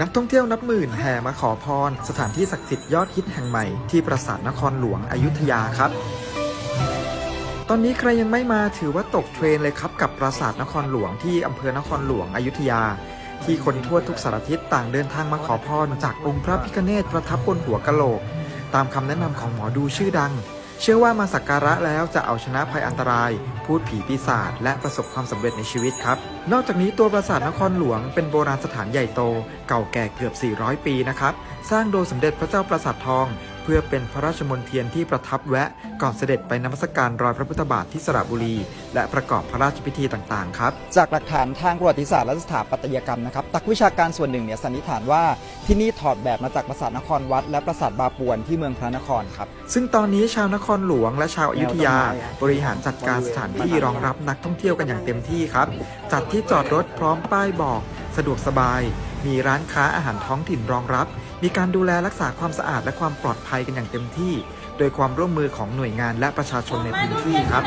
นักท่องเที่ยวนับหมื่นแห่มาขอพร สถานที่ศักดิ์สิทธิ์ยอดฮิตแห่งใหม่ที่ปราสาทนครหลวงอยุธยาครับ ตอนนี้ใครยังไม่มาถือว่าตกเทรนเลยครับกับปราสาทนครหลวงที่อำเภอนครหลวงอยุธยา ที่คนทั่วทุกสารทิศต่างเดินทางมาขอพร จากองค์พระพิฆเนศประทับบนหัวกะโหลก ตามคำแนะนำของหมอดูชื่อดัง เชื่อว่ามาสักการะแล้วจะเอาชนะภัยอันตราย พูดผีปีศาจและประสบความสำเร็จในชีวิตครับ นอกจากนี้ตัวปราสาทนครหลวงเป็นโบราณสถานใหญ่โต เก่าแก่เกือบ 400 ปีนะครับ สร้างโดยสมเด็จพระเจ้าปราสาททอง เพื่อเป็นพระราชมนเทียนที่ประทับแวะก่อนเสด็จไปนมัสการรอยพระพุทธบาทที่สระบุรี และประกอบพระราชพิธีต่างๆครับ จากหลักฐานทางประวัติศาสตร์และสถาปัตยกรรมนะครับตักวิชาการส่วนหนึ่งเนี่ยสันนิษฐานว่าที่นี่ถอดแบบมาจากปราสาทนครวัด และปราสาทบาปวนที่เมืองพระนครครับ ซึ่งตอนนี้ชาวนครหลวงและชาวอยุธยา บริหารจัดการสถานที่รองรับนักท่องเที่ยวกันอย่างเต็มที่ครับ จัดที่จอดรถพร้อมป้ายบอก สะดวกสบาย มีร้านค้าอาหารท้องถิ่นรองรับ มีการดูแลรักษาความสะอาดและความปลอดภัยกันอย่างเต็มที่ โดยความร่วมมือของหน่วยงานและประชาชนในพื้นที่ครับ